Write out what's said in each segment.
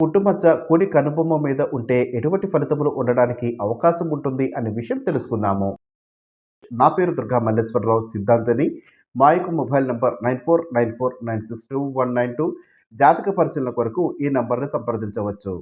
పుట్టుమచ్చ కుడి కనుబొమ్మ మీద ఉంటే ఎటువంటి ఫలితములు ఉండడానికి అవకాశం ఉంటుంది అనే విషయం తెలుసుకుందాము. నా పేరు దుర్గా మల్లేశ్వరరావు సిద్ధాంతని. మా యొక్క mobile number nine four nine four nine six two one nine two. జాతక పరిశీలన కొరకు ఈ నంబర్ని సంప్రదించవచ్చు.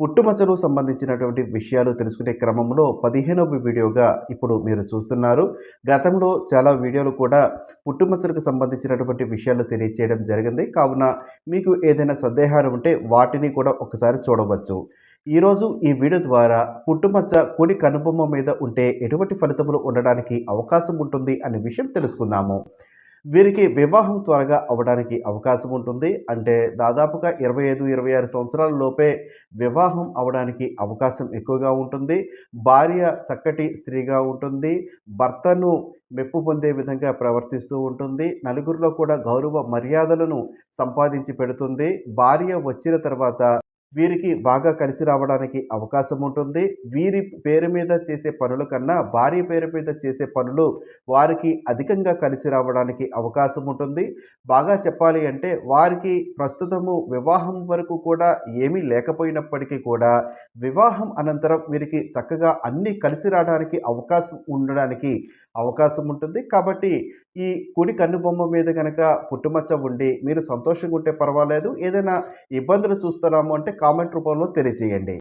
పుట్టుమచ్చలు సంబంధించినటువంటి విషయాలు తెలుసుకునే క్రమంలో పదిహేనవ వీడియోగా ఇప్పుడు మీరు చూస్తున్నారు. గతంలో చాలా వీడియోలు కూడా పుట్టుమచ్చలకు సంబంధించినటువంటి విషయాలు తెలియచేయడం జరిగింది. కావున మీకు ఏదైనా సందేహాలు ఉంటే వాటిని కూడా ఒకసారి చూడవచ్చు. ఈరోజు ఈ వీడియో ద్వారా పుట్టుమచ్చ కుడి కనుబొమ్మ మీద ఉంటే ఎటువంటి ఫలితములు ఉండడానికి అవకాశం ఉంటుంది అనే విషయం తెలుసుకుందాము. వీరికి వివాహం త్వరగా అవ్వడానికి అవకాశం ఉంటుంది. అంటే దాదాపుగా ఇరవై ఐదు ఇరవై ఆరు సంవత్సరాల లోపే వివాహం అవడానికి అవకాశం ఎక్కువగా ఉంటుంది. భార్య చక్కటి స్త్రీగా ఉంటుంది. భర్తను మెప్పు పొందే విధంగా ప్రవర్తిస్తూ ఉంటుంది. నలుగురిలో కూడా గౌరవ మర్యాదలను సంపాదించి పెడుతుంది. భార్య వచ్చిన తర్వాత వీరికి బాగా కలిసి రావడానికి అవకాశం ఉంటుంది. వీరి పేరు మీద చేసే పనుల కన్నా భార్య పేరు మీద చేసే పనులు వారికి అధికంగా కలిసి రావడానికి అవకాశం ఉంటుంది. బాగా చెప్పాలి అంటే వారికి ప్రస్తుతము వివాహం వరకు కూడా ఏమీ లేకపోయినప్పటికీ కూడా వివాహం అనంతరం వీరికి చక్కగా అన్నీ కలిసి రావడానికి అవకాశం ఉండడానికి అవకాశం ఉంటుంది. కాబట్టి ఈ కుడి కన్ను బొమ్మ మీద కనుక పుట్టుమచ్చ ఉండి మీరు సంతోషంగా ఉంటే పర్వాలేదు. ఏదైనా ఇబ్బందులు చూస్తున్నాము అంటే కామెంట్ రూపంలో తెలియజేయండి.